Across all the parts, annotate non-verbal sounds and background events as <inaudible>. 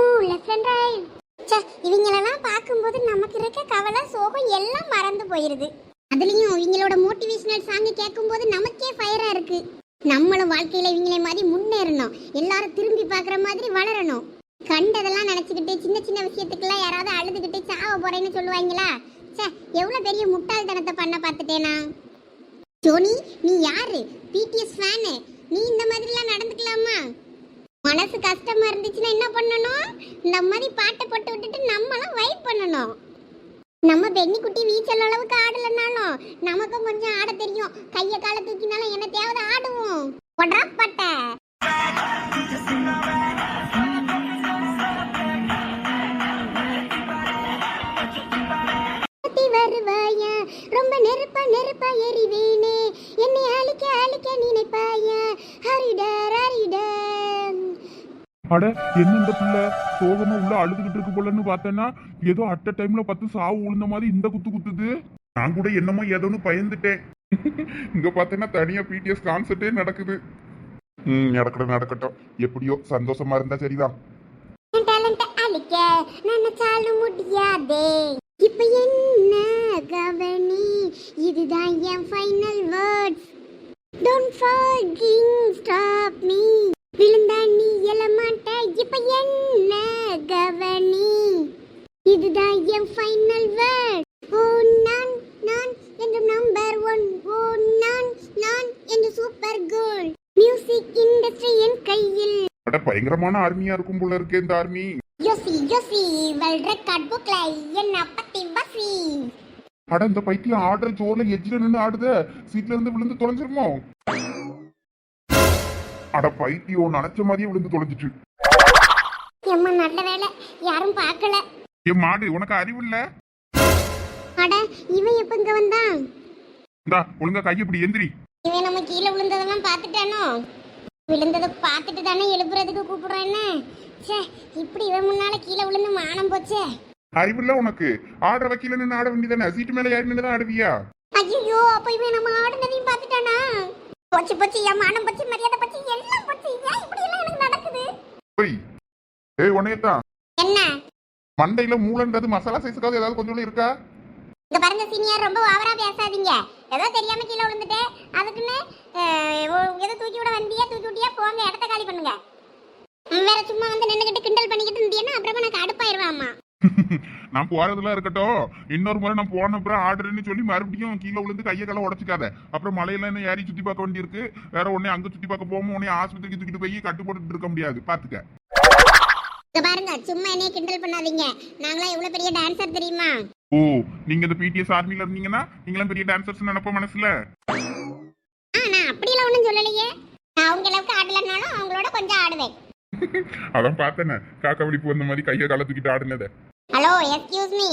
Move left and right ச்சே இவங்களெல்லாம் பார்க்கும்போது நமக்கு இருக்க கவலை சோகம் எல்லாம் மறந்து போயிருது. அதுலயும் இவங்களோட மோட்டிவேஷனல் சாங் கேட்கும்போது நமக்கே ஃபயரா இருக்கு. நம்மளும் வாழ்க்கையில இவங்களே மாதிரி முன்னேறணும். எல்லாரும் திரும்பி பார்க்குற மாதிரி வளரணும். கண்டதெல்லாம் நினைச்சுக்கிட்டு சின்ன சின்ன விஷயத்துக்கெல்லாம் யாராவது அழுதுகிட்டு சாவ போறேன்னு சொல்லுவாங்களா? ச்சே எவ்வளோ பெரிய முட்டாள்தனத்தை பண்ண பார்த்துட்டேனா? ஜோனி நீ யாரு? பிடிஎஸ் ஃபேனு நீ இந்த மாதிரிலாம் நடந்துக்கலாமா? மனசு கஷ்டமா இருந்துச்சுன்னா என்ன பண்ணணும்? இந்த மாதிரி பாட்டை போட்டு விட்டுட்டு நம்மளும் வைப் பண்ணணும். நம்ம பெண்ணிக்குட்டி நீச்சல் அளவுக்கு ஆடலைனாலும் நமக்கும் கொஞ்சம் ஆட தெரியும். கைய கால தூக்கினாலும் என்ன தேவை ஆடுவோம். ஒட்ரா பட்டை. சுத்தி ரொம்ப நெருப்ப நெருப்ப எரிவேனே. என்னை அழிக்க அழிக்க நினைப்பாய? ஹரிடரா அட என்ன இந்த பிள்ளை? சோகமா உள்ள அழுதுகிட்டு இருக்கு போலன்னு பார்த்தேன்னா ஏதோ அட்ட டைம்ல பார்த்து சாவு உழுந்த மாதிரி இந்த குத்து குத்துது. நான் கூட என்னமோ ஏதோன்னு பயந்துட்டேன். <laughs> இங்க பார்த்தேன்னா தனியா பிடிஎஸ் கான்சர்ட்டே நடக்குது. ம் நடக்கட்டும் நடக்கட்டும். எப்படியோ சந்தோஷமா இருந்தா சரிதான். என் டேலண்ட அழிக்க நினைச்சாலும் முடியாதே. இப்ப என்ன கவனி? இதுதான் என் final words don't fucking stop me விழுந்தா நீ எழமாட்ட இப்ப என்ன கவனி இதுதான் என் ஃபைனல் வேர்ட் ஓ நான் நான் என்று நம்பர் ஒன் ஓ நான் நான் என்று சூப்பர் கோல் மியூசிக் இண்டஸ்ட்ரி என் கையில் அட பயங்கரமான ஆர்மியா இருக்கும் போல இருக்கே இந்த ஆர்மி. யோசி யோசி வெல் ரெக்கார்ட் புக்ல என்ன பத்தி வசி அட இந்த பைத்தியம் ஆடுற ஜோர்ல எஜ்ஜில நின்று ஆடுத. சீட்ல இருந்து விழுந்து தொலைஞ்சிருமோ? அட பைத்தியம் நினைச்ச மாதிரியே விழுந்து தொலைஞ்சிட்டு. எம்மா நல்ல வேலை யாரும் பார்க்கல. என் மாடு உனக்கு அறிவு இல்ல? அட இவன் எப்ப இங்க வந்தான்? இந்தா ஒழுங்கா கையை இப்படி எந்திரி. இவன் நம்ம கீழே விழுந்ததெல்லாம் பார்த்துட்டானோ? விழுந்ததை பார்த்துட்டு தானே எழுப்புறதுக்கு கூப்பிடுறான்னு ச்சே இப்படி இவன் முன்னால கீழே விழுந்து மானம் போச்சே. அறிவில்ல உனக்கு. ஆடுற வக்கீல நின்று ஆட வேண்டியதானே? சீட்டு மேல ஏறி நின்று தான் ஆடுவியா? ஐயோ அப்ப இவன் நம்ம ஆடுனதையும் பார்த்துட்டானா? போச்சு போச்சு என் மானம் போச்சு மரியாதை போச்சு எல்லாம் போச்சு. ஏன் இப்படி எல்லாம் எனக்கு நடக்குது? போய். ஏய் உன்னையத்தான். என்ன? மண்டையில மூளைன்றது மசாலா சைஸுக்காவது ஏதாவது கொஞ்சம் இருக்கா? இங்க பாருங்க சீனியர் ரொம்ப ஓவரா பேசாதீங்க. ஏதோ தெரியாம கீழே விழுந்துட்டேன் அதுக்குன்னு ஏதோ தூக்கி விட வந்தியா தூக்கி விட்டியா போங்க இடத்த காலி பண்ணுங்க. வேற சும்மா வந்து நின்னுகிட்டு கிண்டல் பண்ணிக்கிட்டு இருந்தீங்கன்னா அப்புறமா எனக்கு அடுப்பாயிருவாமா <laughs> நான் போறதெல்லாம் இருக்கட்டும். இன்னொரு முறை நான் போன அப்புறம் ஆர்டர்னு சொல்லி மறுபடியும் கீழே விழுந்து கையை கால உடச்சிக்காத. அப்புறம் மலையில என்ன ஏறி சுத்தி பார்க்க வேண்டியிருக்கு வேற உடனே அங்க சுத்தி பார்க்க போகாம உடனே ஆஸ்பத்திரிக்கு தூக்கிட்டு போய் கட்டு போட்டுட்டு இருக்க முடியாது. பாத்துக்க. பாருங்க சும்மா என்னைய கிண்டல் பண்ணாதீங்க. நாங்களாம் எவ்வளவு பெரிய டான்சர் தெரியுமா? ஓ நீங்க இந்த பிடிஎஸ் ஆர்மில இருந்தீங்கன்னா நீங்களாம் பெரிய டான்சர்ஸ் நினைப்ப மனசுல. நான் அப்படியெல்லாம் ஒன்றும் சொல்லலையே. நான் அவங்க அளவுக்கு ஆடலைனாலும் அவங்களோட கொஞ்சம் ஆடுவேன். <laughs> அதான் பார்த்தேனே காக்கா விழிப்பு வந்த மாதிரி கையை கால தூக்கிட்டு ஆடுனத. ஹலோ எக்ஸ்கியூஸ் மீ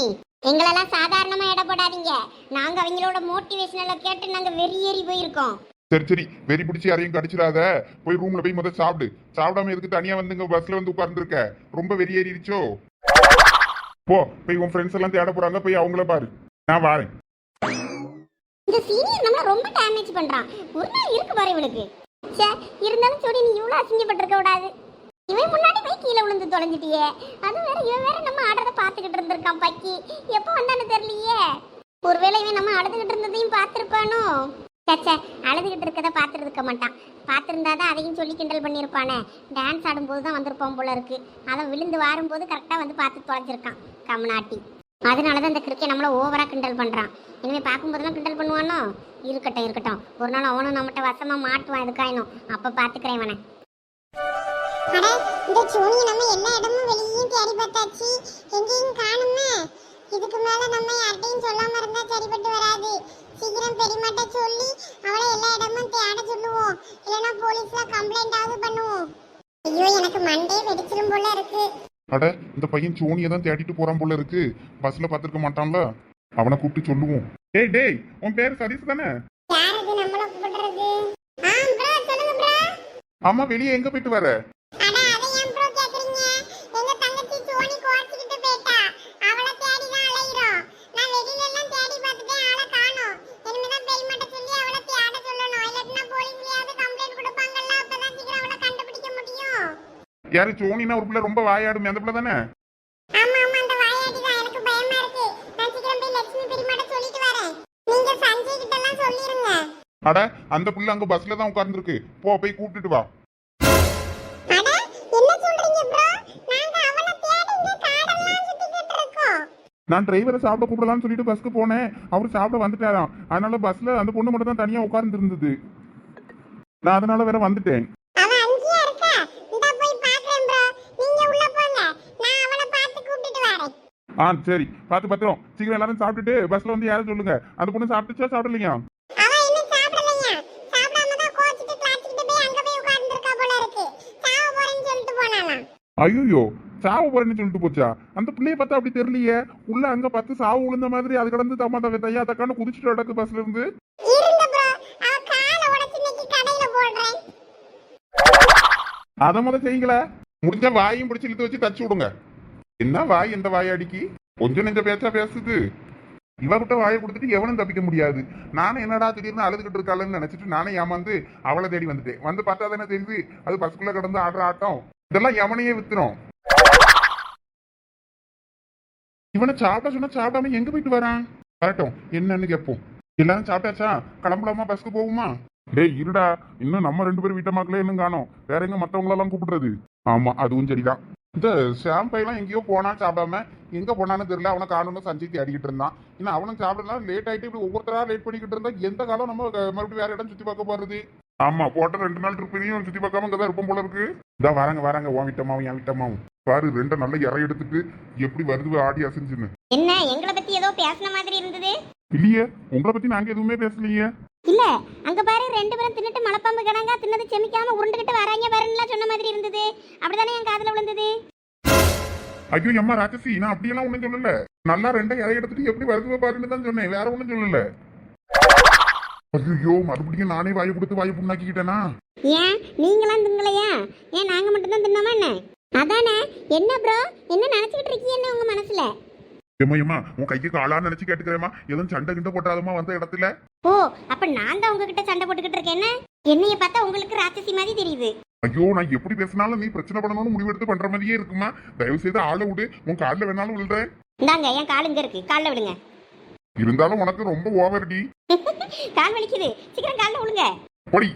எங்களெல்லாம் சாதாரணமா எடை போடாதீங்க. நாங்க அவங்களோட மோட்டிவேஷனல கேட்டு நாங்க வெறியேறி போயிருக்கோம். சரி சரி வெறி பிடிச்சி யாரையும் கடிச்சிடாத. போய் ரூம்ல போய் முதல்ல சாப்பிடு. சாப்பிடாம எதுக்கு தனியா வந்துங்க பஸ்ல வந்து உட்கார்ந்துருக்க? ரொம்ப வெறியேறிடுச்சோ போ போய் உன் ஃப்ரெண்ட்ஸ் எல்லாம் தேட போறாங்க போய் அவங்கள பாரு. நான் வாரேன். இந்த சீனியர் நம்மள ரொம்ப டேமேஜ் பண்றான். ஒரு நாள் இருக்கு பாரு இவனுக்கு ச்சே இருந்தாலும் சொல்லி நீ இவ்வளவு அசிங்கப்பட்டிருக்க கூடாது. இவன் முன்னாடி போய் கீழே விழுந்து தொலைஞ்சிட்டியே. அது வேற இவன் வேற நம்ம ஆடுறத பார்த்துக்கிட்டு இருந்திருக்கான் பக்கி. எப்போ வந்தான்னு தெரியலையே. ஒருவேளை இவன் நம்ம அடுத்துக்கிட்டு இருந்ததையும் பார்த்துருப்பானோ? சச்சே அழுதுகிட்டு இருக்கதை பார்த்துருக்க இருக்க மாட்டான். பார்த்துருந்தாதான் அதையும் சொல்லி கிண்டல் பண்ணியிருப்பானே. டான்ஸ் ஆடும்போது தான் வந்திருப்பான் போல இருக்கு. அவன் விழுந்து வாரும்போது கரெக்டாக வந்து பார்த்து தொலைஞ்சிருக்கான் கம்நாட்டி. அதனால தான் இந்த கிரிக்கெட் நம்மளை ஓவரா கிண்டல் பண்றான். இனிமே பார்க்கும்போதெல்லாம் கிண்டல் பண்ணுவானோ? இருக்கட்டும் இருக்கட்டும். ஒரு நாள் அவனும் நம்மகிட்ட வசமா மாட்டுவான் இதுக்காயினும் அப்போ பாத்துக்கிறேன் இவனை. இந்த சோனி நம்ம எல்லா இடமும் வெளியேயும் தேடி பார்த்தாச்சு. எங்கேயும் காணுமே? இதுக்கு மேல நம்ம யார்ட்டையும் சொல்லாம இருந்தா சரிப்பட்டு வராது. சீக்கிரம் பெரியமாட்ட சொல்லி அவளை எல்லா இடமும் தேட சொல்லுவோம். இல்லைன்னா போலீஸ்ல கம்ப்ளைண்ட் ஆகுது பண்ணுவோம். ஐயோ எனக்கு மண்டே வெடிச்சிரும் போல இருக்கு. அட இந்த பையன் சோனியை தான் தேடிட்டு போறான் போல இருக்கு. பஸ்ல பாத்துருக்க மாட்டான்ல. அவனை கூப்பிட்டு சொல்லுவோம். டேய் டேய் உன் பேர் சதீஷ் தானே? யார் இது நம்மள கூப்பிடுறது? ஆ சொல்லுங்க ப்ரோ ஆமா வெளியே எங்க போயிட்டு வர? யாரு சோனினா ஒரு பிள்ளை ரொம்ப வாயாடுமே அந்த பிள்ளை தானே அட அந்த பிள்ளை அங்க பஸ்ல தான் உட்கார்ந்துருக்கு. போ போய் கூப்பிட்டுட்டு வா. நான் டிரைவரை சாப்பிட கூப்பிடலாம்னு சொல்லிட்டு பஸ்க்கு போனேன். அவர் சாப்பிட வந்துட்டாராம். அதனால பஸ்ல அந்த பொண்ணு மட்டும் தான் தனியா உட்கார்ந்து இருந்தது நான் அதனால வேற வந்துட்டேன் அவன் அங்கேயே இருக்கா இந்த போய் பாக்குறேன் ப்ரோ நீங்க உள்ள போங்க நான் அவனை பார்த்து கூப்பிட்டுட்டு வரேன் ஆ சரி. பார்த்து பத்திரம். சீக்கிரம் எல்லாரும் சாப்பிட்டுட்டு பஸ்ல வந்து யாரும் சொல்லுங்க. அந்த பொண்ணு சாப்பிட்டுச்சா சாப்பிடலையா? ஐயோ சாவு போறேன்னு சொல்லிட்டு போச்சா? அந்த பிள்ளைய பார்த்தா அப்படி தெரியலையே. உள்ள அங்க பார்த்து சாவு விழுந்த மாதிரி அது கடந்து தம்மா தக்க தையா தக்கான்னு குதிச்சுட்டு நடக்கு பஸ்ல இருந்து. அதை முத செய்யுங்களே. முடிஞ்ச வாயும் பிடிச்சு இழுத்து வச்சு தச்சு விடுங்க. என்ன வாய் எந்த வாயாடிக்கு அடிக்கி? கொஞ்சம் நெஞ்ச பேச்சா பேசுது. இவகிட்ட வாயை கொடுத்துட்டு எவனும் தப்பிக்க முடியாது. நானும் என்னடா திடீர்னு அழுதுகிட்டு இருக்காளன்னு நினைச்சிட்டு நானே ஏமாந்து அவளை தேடி வந்துட்டேன். வந்து பார்த்தா தானே தெரியுது. அது பஸ்குள்ள கடந்து ஆடுற ஆட்டம். இதெல்லாம் எவனையே வித்துரும். இவனை சாப்பிட சொன்னா சாப்பிடாம எங்க போயிட்டு வரான்? வரட்டும் என்னன்னு கேட்போம். எல்லாரும் சாப்பிட்டாச்சா? கிளம்பலாமா பஸ்க்கு போகுமா டேய் இருடா. இன்னும் நம்ம ரெண்டு பேரும் வீட்டை மக்களே இன்னும் காணோம். வேற எங்க மத்தவங்களெல்லாம் கூப்பிடுறது? ஆமா அதுவும் சரிதான். இந்த ஷாம்பைலாம் எங்கேயோ போனா சாப்பிடாம எங்க போனான்னு தெரியல. அவனை காணும்னு சஞ்சய் தேடிக்கிட்டு இருந்தான். இன்னும் அவனும் சாப்பிடலாம். லேட் ஆயிட்டு இப்படி ஒவ்வொருத்தரா லேட் பண்ணிக்கிட்டு இருந்தா எந்த காலம் நம்ம மறுபடியும் வேற இடம் சுத்தி பார்க்க போறது? ஆமா போட்ட ரெண்டு நாள் ட்ரிப்பினையும் சுத்தி பார்க்காம இங்கதான் இருப்போம் போல இருக்கு. இதா வராங்க வராங்க உன் விட்டமாவும் என் விட்டமாவும் பாரு ரெண்டை நல்ல இறை எடுத்துட்டு எப்படி வருது ஆடி அசைஞ்சுன்னு. என்ன எங்களை பத்தி ஏதோ பேசின மாதிரி இருந்தது? இல்லையே உங்களை பத்தி நாங்க எதுவுமே பேசலையே. இல்ல அங்க பாரு ரெண்டு பேரும் தின்னுட்டு மலைப்பாம்பு கிடங்க தின்னது செமிக்காம உருண்டுகிட்டு வராங்க பாருன்னுலாம் சொன்ன மாதிரி இருந்தது. அப்படிதானே என் காதுல விழுந்தது? ஐயோ அம்மா ராட்சசி நான் அப்படியெல்லாம் ஒண்ணும் சொல்லல. நல்லா ரெண்டை இறை எடுத்துட்டு எப்படி வருது பாருன்னு தான் சொன்னேன். வேற ஒண்ணும் சொல்லல. ஐயோ மறுபடியும் நானே வாயை கொடுத்து வாயை புண்ணாக்கிக்கிட்டேனா? ஏன்? நீங்களாம் திங்கலையா? ஏன் நாங்க மட்டும்தான் தின்னோமா என்ன? அதானே? என்ன ப்ரோ என்ன நினைச்சுக்கிட்டு இருக்கீங்கன்னு உங்க மனசுல? ஏம்மா உன் கைக்கு காலா நினைச்சு கேட்டுக்கிறேம்மா. எதுவும் சண்டை கிண்ட போட்டாதம்மா வந்த இடத்துல? ஓ அப்ப நான் தான் உங்ககிட்ட சண்டை போட்டுக்கிட்டு இருக்கேன் என்ன? என்னைய பார்த்தா உங்களுக்கு ராட்சசி மாதிரி தெரியுது. ஐயோ நான் எப்படி பேசினாலும் நீ பிரச்சனை பண்ணணும்னு முடிவெடுத்து பண்ற மாதிரியே இருக்குமா? தயவு செய்து ஆளை விடு. உன் காலில் வேணாலும் விழுறேன். இந்தாங்க என் கால் இங்க இருக்கு. கால்ல விடுங்க. இருந்தாலும் உனக்கு ரொம்ப ஓவர்டி. <laughs> கால் வலிக்குது. சீக்கிரம் கால்ல விழுங்க. பொடி.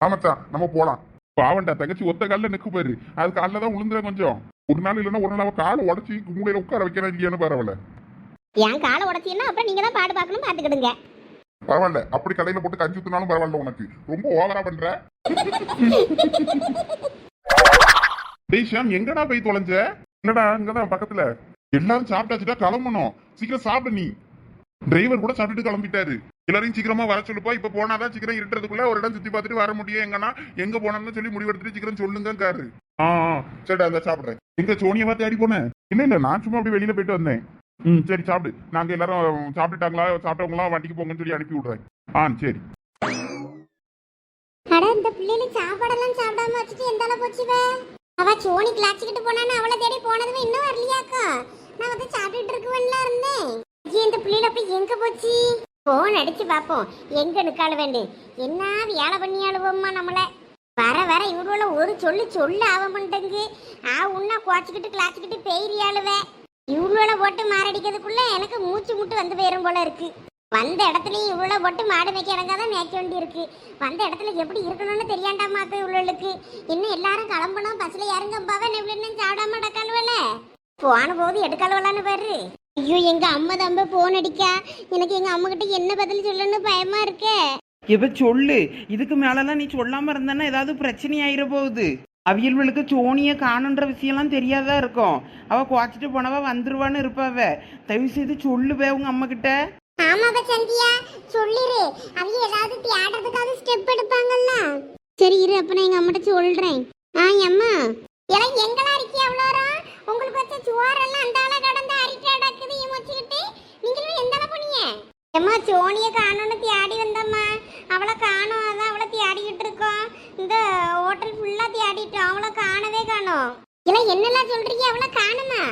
ஆமாத்தான் நம்ம போலாம். பாவண்டா தங்கச்சி ஒத்த காலில் நிக்கு பாரு. அது காலில் தான் விழுந்துற கொஞ்சம். ஒரு நாள் இல்லைன்னா ஒரு நாள் அவ காலை உடச்சி மூலையில உட்கார வைக்கிறேன் இல்லையான்னு பரவாயில்ல. என் காலை உடச்சின்னா அப்புறம் நீங்க தான் பாடு பார்க்கணும் பாத்துக்கிடுங்க பரவாயில்ல. அப்படி கடையில போட்டு கஞ்சி ஊத்துனாலும் பரவாயில்ல உனக்கு. ரொம்ப ஓவரா பண்ற. டேய் எங்கடா போய் தொலைஞ்ச? இல்லடா இங்கதான் பக்கத்துல. எல்லாரும் சாப்பிட்டாச்சுட்டா கிளம்பணும். சீக்கிரம் சாப்பிடு நீ. டிரைவர் கூட சாப்பிட்டுட்டு கிளம்பிட்டாரு. எல்லாரையும் சீக்கிரமா வர சொல்லுப்பா இப்ப போனாதான் சீக்கிரம் இருட்டுறதுக்குள்ள ஒரு இடம் சுத்தி பார்த்துட்டு வர முடியும். எங்கன்னா எங்க போனோம்னு சொல்லி முடிவெடுத்துட்டு சீக்கிரம் சொல்லுங்க காரு ஆ சரி சரிடா அந்த சாப்பிடுறேன். எங்க சோனியவா தேடி போனேன் இல்ல இல்ல நான் சும்மா அப்படி வெளியில போயிட்டு வந்தேன். ம் சரி சாப்பிடு. நாங்க எல்லாரும் சாப்பிட்டுட்டாங்களா சாப்பிட்டவங்களாம் வண்டிக்கு போங்கன்னு சொல்லி அனுப்பி விடுறேன். ஆ சரி. அட இந்த பிள்ளைல சாப்பாடெல்லாம் சாப்பிடாம வச்சுட்டு எந்த அளவு அவ சோனி கிளாச்சிக்கிட்டு போனான்னு அவளை தேடி போனதுமே இன்னும் வரலையாக்கா? நான் வந்து சாப்பிட்டுட்டு இருக்குவன்ல இருந்தேன். இந்த பிள்ளைல போய் எங்க போச்சு? போன் அடிச்சு பாப்போம் எங்க நிக்காள வேண்டு? என்ன வேலை பண்ணி அழுவோம்மா நம்மள? வர வர இவரோட ஒரு சொல்லு சொல்லு ஆக மாட்டேங்கு ஆ உன்னா குவாச்சிக்கிட்டு கிளாச்சிக்கிட்டு அழுவேன் இவ்வளோ போட்டு மாரடிக்கிறதுக்குள்ள எனக்கு மூச்சு முட்டு வந்து போயிரும் போல இருக்கு. வந்த இடத்துலயும் இவ்வளோ போட்டு மாடு மேய்க்க இறங்காதான் மேய்க்க வேண்டி இருக்கு. வந்த இடத்துல எப்படி இருக்கணும்னு தெரியாண்டாமாக்கு இவ்வளோளுக்கு இன்னும் எல்லாரும் கிளம்பணும் பஸ்ல இறங்க பவன் எப்படின்னு சாப்பிடாம டக்காலுவல போன போது எடுக்கலவலான்னு பாரு. ஐயோ எங்க அம்மா தம்ப போன் அடிக்கா? எனக்கு எங்க அம்மா கிட்ட என்ன பதில் சொல்லணும்னு பயமா இருக்கே? இப்ப சொல்லு. இதுக்கு மேலலாம் நீ சொல்லாம இருந்தன்னா ஏதாவது பிரச்சனை ஆயிர போகுது. அவியல்களுக்கு சோனிய காணுன்ற விஷயம்லாம் தெரியாதா இருக்கும். அவ குவாச்சிட்டு போனவ வந்துருவான்னு இருப்பாவ. தயவு செய்து சொல்லுவே உங்க அம்மா கிட்ட ஆமாப்பா சந்தியா? சொல்லிரு. அவங்க ஏதாவது தேடுறதுக்காவது ஸ்டெப் எடுப்பாங்கல்ல. சரி இரு அப்ப நான் எங்க அம்மாட்ட சொல்றேன். ஆ அம்மா எல்லாம் எங்கெல்லாம் இருக்கி அவ்வளோ உங்களுக்கு வச்ச சுவாரெல்லாம் அந்த ஆள ஏம்மா சோனியை காணோன்னு தேடி வந்தம்மா. அவளை காணோம் அதான் அவளை தேடிக்கிட்டு இருக்கோம். இந்த ஹோட்டல் ஃபுல்லா தேடிட்டோம். அவளை காணவே காணோம். எல்லாம் என்னெல்லாம் சொல்றீங்க? அவ்வளோ காணுமா?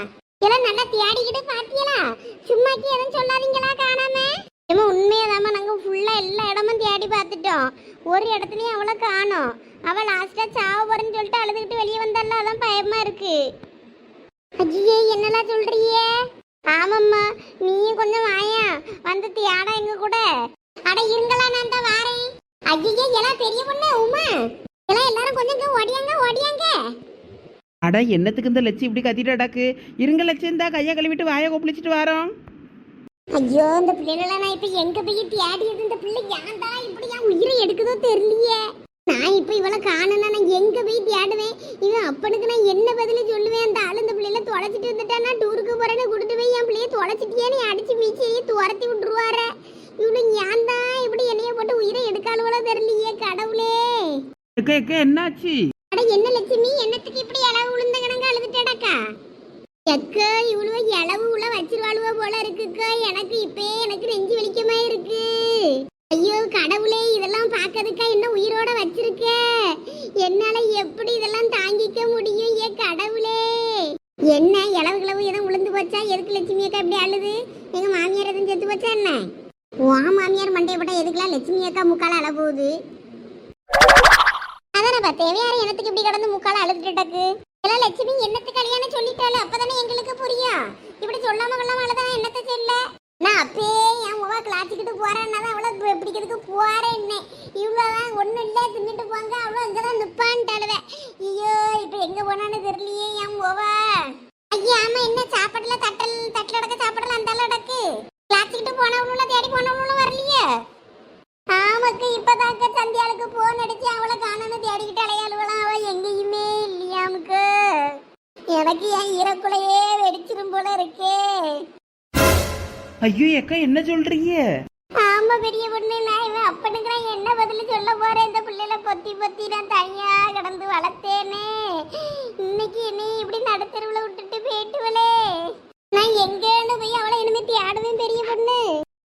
எல்லாம் நல்லா தேடிக்கிட்டு பார்த்தீங்களா சும்மாக்கு எதுவும் சொல்லாதீங்களா காணாம? ஏமா உண்மையாதாம்மா நாங்கள் ஃபுல்லா எல்லா இடமும் தேடி பார்த்துட்டோம். ஒரு இடத்துலையும் அவளை காணோம். அவள் லாஸ்டா சாவ போறேன்னு சொல்லிட்டு அழுதுகிட்டு வெளியே வந்தால அதான் பயமா இருக்கு. ஐயே என்னெல்லாம் சொல்றியே ஆமாம்மா நீயும் கொஞ்சம் வாயா. வந்து தியாடா எங்க கூட? அட இருங்களா நான் தான் வாரேன். ஐயே எல்லாம் பெரிய பொண்ணு உமா? எல்லாம் எல்லாரும் கொஞ்சம் இங்க ஓடியாங்க ஓடியாங்க. அட என்னத்துக்கு இந்த லட்சி இப்படி கத்திட்டு அடக்கு இருங்க லட்சி இந்தா கையை கழுவிட்டு வாயை கொப்பளிச்சிட்டு வரோம். ஐயோ இந்த பிள்ளைகள நான் இப்ப எங்க போய் தேடியது? இந்த பிள்ளை ஏன்டா இப்படி என் உயிரை எடுக்குதோ தெரியலையே. நான் இப்ப இவளை காணனா நான் எங்க போய் தேடுவேன்? இவன் அப்பனுக்கு நான் என்ன பதில சொல்லுவேன்? அந்த ஆளு இந்த பிள்ளைல தொலைச்சிட்டு வந்துட்டா நான் டூருக்கு போறேன்னு கூட்டிட்டு போய் என் பிள்ளைய தொலைச்சிட்டியேன்னு அடிச்சு மீச்சியே துரத்தி விட்டுருவாரு இவனு ஏன் தான் இப்படி என்னைய போட்டு உயிரை எடுக்காளுவளோ தெரியலையே கடவுளே. என்னாச்சு? அட என்ன லட்சுமி? என்னத்துக்கு இப்படி இளவு உளுந்த கணங்க அழுதுட்டடக்கா? எக்க இவ்வளவு இளவு உள்ள வச்சிருவாளுவ போல இருக்குக்கா. எனக்கு இப்பே எனக்கு நெஞ்சு வலிக்கமா இருக்கு. ஐயோ கடவுளே இதெல்லாம் பார்க்கறதுக்கா என்ன உயிரோட வச்சிருக்க? என்னால எப்படி இதெல்லாம் தாங்கிக்க முடியும் ஏ கடவுளே? என்ன இளவு கிளவு எதுவும் உளுந்து போச்சா? எதுக்கு லட்சுமி அக்கா இப்படி அழுது? எங்க மாமியார் எதுவும் செத்து போச்சா என்ன? ஓ மாமியார் மண்டைய போட்டா எதுக்கெல்லாம் லட்சுமி அக்கா முக்கால அழ போகுது? அதானப்பா தேவையார எனத்துக்கு இப்படி கடந்து முக்கால அழுதுட்டக்கு எல்லாம் லட்சுமி என்னத்து கல்யாணம் சொல்லிட்டாலும் அப்பதானே எங்களுக்கு புரியும். இப்படி சொல்லாம கொள்ளாம அழுதானா என்னத்தை சொல்ல? நான் அப்பயே என் உவா கிளாச்சிக்கிட்டு போறேன்னா தான் அவ்வளோ பிடிக்கிறதுக்கு போறேன்னே இவ்வளவுதான் ஒண்ணும் இல்லை தின்னுட்டு போங்க. அவ்வளோ இங்கே தான் இங்கதான் நிப்பான்ட்டாளுவ. ஐயோ இப்போ எங்கே போனான்னு தெரியலையே என் உவா ஐயா ஆமா என்ன சாப்பாடுல தட்டல் தட்டில் அடக்க சாப்பாடுல அந்த அடக்கு கிளாச்சிக்கிட்டு போனவளும் தேடி போனவளும் வரலையே. ஆமாக்கு இப்பதாக்க சந்தியாளுக்கு ஃபோன் அடிச்சு அவளை காணணும் தேடிக்கிட்டு அலையாளுவலாம் அவள் எங்கேயுமே இல்லையாமுக்கு. எனக்கு என் ஈரக்குலையே வெடிச்சிரும் போல இருக்கே. ஐயோ எக்கா என்ன சொல்றீங்க? ஆமா பெரிய பொண்ணு நான் இவன் அப்பனுக்கு நான் என்ன பதில் சொல்ல போறேன்? இந்த பிள்ளைல பொத்தி பொத்தி நான் தனியா கிடந்து வளர்த்தேனே. இன்னைக்கு என்னை இப்படி நடுத்தருவுல விட்டுட்டு போயிட்டுவளே. நான் எங்கன்னு போய் அவளை இனிமே தேடுவேன் பெரிய பொண்ணு.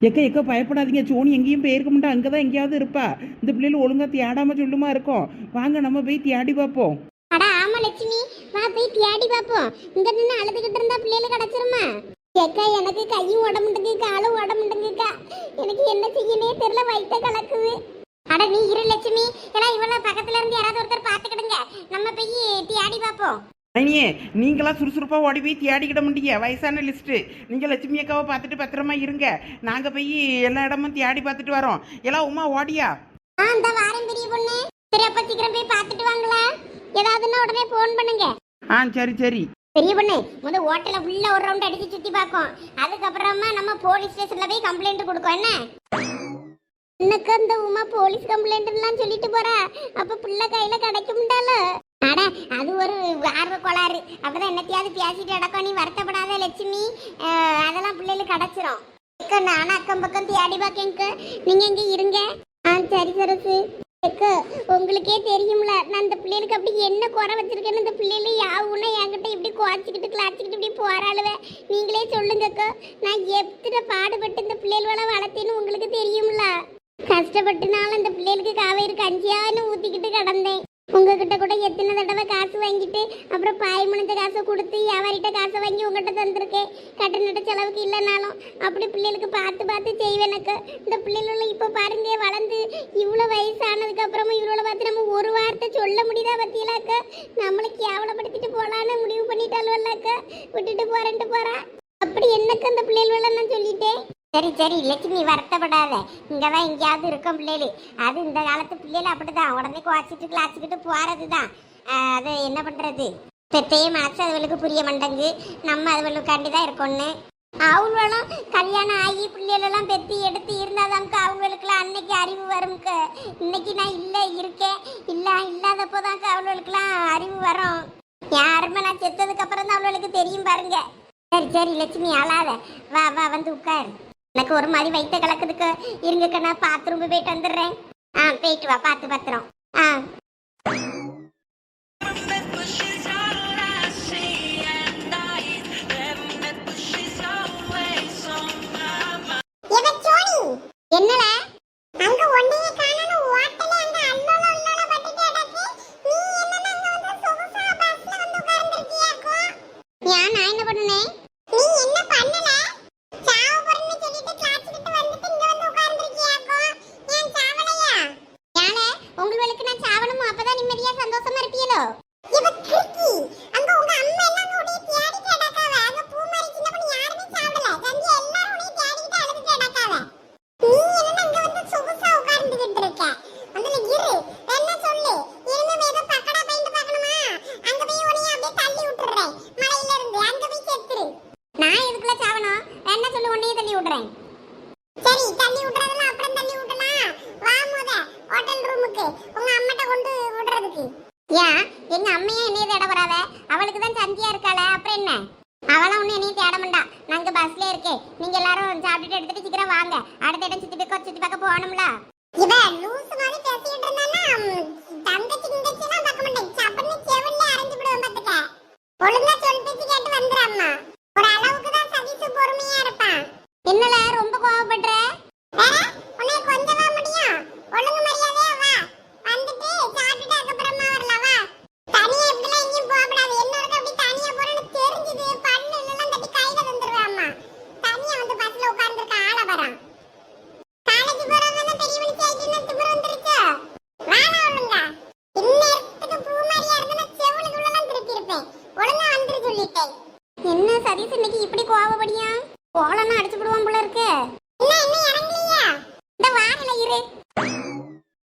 எக்க எக்க பயப்படாதீங்க. சோனி எங்கேயும் போயிருக்க மாட்டா அங்கதான் எங்கேயாவது இருப்பா. இந்த பிள்ளைகள் ஒழுங்கா தியாடாம சொல்லுமா இருக்கும். வாங்க நம்ம போய் தியாடி பார்ப்போம். அட ஆமா லட்சுமி. வா போய் தேடி பாப்போம் இங்க நின்று அழுதுகிட்டு இருந்தா பிள்ளைல கிடைச்சிருமா? ஏக்கா எனக்கு கையும் உடம்புண்டுங்க காலும் உடம்புண்டுங்கக்கா எனக்கு என்ன செய்யனே தெரியல வயித்த கலக்குது. அட நீ இரு லட்சுமி. எல்லாம் இவ்வளவு பக்கத்துல இருந்து யாராவது ஒருத்தர் பாத்துக்கிடுங்க நம்ம போய் தேடி பாப்போம் அனியே நீங்களா சுறுசுறுப்பா ஓடி போய் தேடிக்கிட முடிய வயசான லிஸ்ட்டு நீங்க லட்சுமி அக்காவை பார்த்துட்டு பத்திரமா இருங்க. நாங்க போய் எல்லா இடமும் தேடி பார்த்துட்டு வரோம். எல்லாம் உமா ஓடியா? ஆ இந்த வாரம் பெரிய பொண்ணு. சரி அப்ப சீக்கிரம் போய் பார்த்துட்டு வாங்களா ஏதாவதுன்னா உடனே ஃபோன் பண்ணுங்க. ஆ சரி சரி. பெரிய பொண்ணு முத ஹோட்டல ஃபுல்லா ஒரு ரவுண்ட் அடிச்சு சுத்தி பார்க்கும். அதுக்கப்புறமா நம்ம போலீஸ் ஸ்டேஷன்ல போய் கம்ப்ளைண்ட் கொடுக்கோம். என்ன? இன்னக்கு அந்த உமா போலீஸ் கம்ப்ளைண்ட் எல்லாம் சொல்லிட்டு போறா. அப்ப பிள்ளை கையில கிடைக்கும்டால. அட அது ஒரு ஆர்வ கோளாறு. அப்பதான் என்னத்தையாவது பேசிட்டு அடக்கம் நீ வருத்தப்படாத லட்சுமி. அதெல்லாம் பிள்ளைகளுக்கு கிடைச்சிரும். நானும் அக்கம் பக்கம் தேடி பார்க்கேங்க நீங்க இங்க இருங்க. ஆ சரி சரசு. உங்களுக்கே தெரியும்ல நான் அந்த பிள்ளைகளுக்கு அப்படி என்ன குறை வச்சிருக்கேன்னு இந்த பிள்ளைகள யாவுன்னா என்கிட்ட இப்படி குறைச்சிக்கிட்டு கிளாச்சிக்கிட்டு இப்படி போறாளுவே நீங்களே சொல்லுங்கக்கா நான் எத்தனை பாடுபட்டு இந்த பிள்ளைகளை வளர்த்தேன்னு உங்களுக்கு தெரியும்ல? கஷ்டப்பட்டுனாலும் இந்த பிள்ளைகளுக்கு காவேரி கஞ்சியான்னு ஊற்றிக்கிட்டு கிடந்தேன். உங்ககிட்ட கூட எத்தனை தடவை காசு வாங்கிட்டு அப்புறம் பாய் முனைஞ்ச காசை கொடுத்து வியாபாரிட்ட காசை வாங்கி உங்ககிட்ட தந்திருக்கேன்? கட்ட நட்ட செலவுக்கு இல்லைனாலும் அப்படி பிள்ளைகளுக்கு பார்த்து பார்த்து செய்வேனக்கு. இந்த பிள்ளைகளும் இப்போ பாருங்க வளர்ந்து இவ்வளோ வயசானதுக்கு அப்புறமும் இவ்வளோ பார்த்து நம்ம ஒரு வார்த்தை சொல்ல முடியுதா பத்தியலாக்க? நம்மளுக்கு கேவலப்படுத்திட்டு போகலான்னு முடிவு பண்ணிட்டாலும்லக்க விட்டுட்டு போறேன்ட்டு போறா. அப்படி என்னக்கு அந்த பிள்ளைகளெல்லாம் நான் சொல்லி சரி சரி லட்சுமி வருத்தப்படாத. இங்கதான் எங்கேயாவது இருக்கும் பிள்ளைகள். அது இந்த காலத்து பிள்ளைகள் அப்படிதான். உடனே குவாச்சிட்டு கிளாச்சிக்கிட்டு போகிறது தான் அது என்ன பண்ணுறது பெத்தையே மனசு அதுகளுக்கு புரிய மாட்டேங்கு நம்ம அதுகளுக்காண்டி தான் இருக்கோன்னு. அவங்களும் கல்யாணம் ஆகி பிள்ளைகளெல்லாம் பெத்தி எடுத்து இருந்தாதான்க்கா அவங்களுக்குலாம் அன்னைக்கு அறிவு வரும் இன்னைக்கு நான் இல்லை இருக்கேன். இல்லை இல்லாதப்போ தான் அவங்களுக்குலாம் அறிவு வரும். யாருமே நான் செத்ததுக்கப்புறம் தான் அவங்களுக்கு தெரியும் பாருங்க. சரி சரி லட்சுமி அழாத. வா வா வந்து உட்கார். எனக்கு ஒரு மாதிரி வயிற்ற கலக்குதுக்கு. இருங்கக்கா நான் பாத்ரூம் போயிட்டு வந்துடுறேன். ஆ போயிட்டு வா பார்த்து பத்திரம். ஆ. என்னல? அங்க ஒன்னைய காணணும் ஓட்டல அங்க அல்லோல அல்லோல பட்டுட்டு அடக்கு நீ என்னன்னா அங்க வந்து சொகுசா பஸ்ல வந்து உட்கார்ந்திருக்கியாக்கோ ஏன் நான் என்ன பண்ணனேன் நீ என்ன பண்ணல? எடுத்துட்டு சீக்கிரம் வாங்க. அடுத்த இடம் சுற்றி பக்கம் சுற்றி பார்க்க போகணும்ல.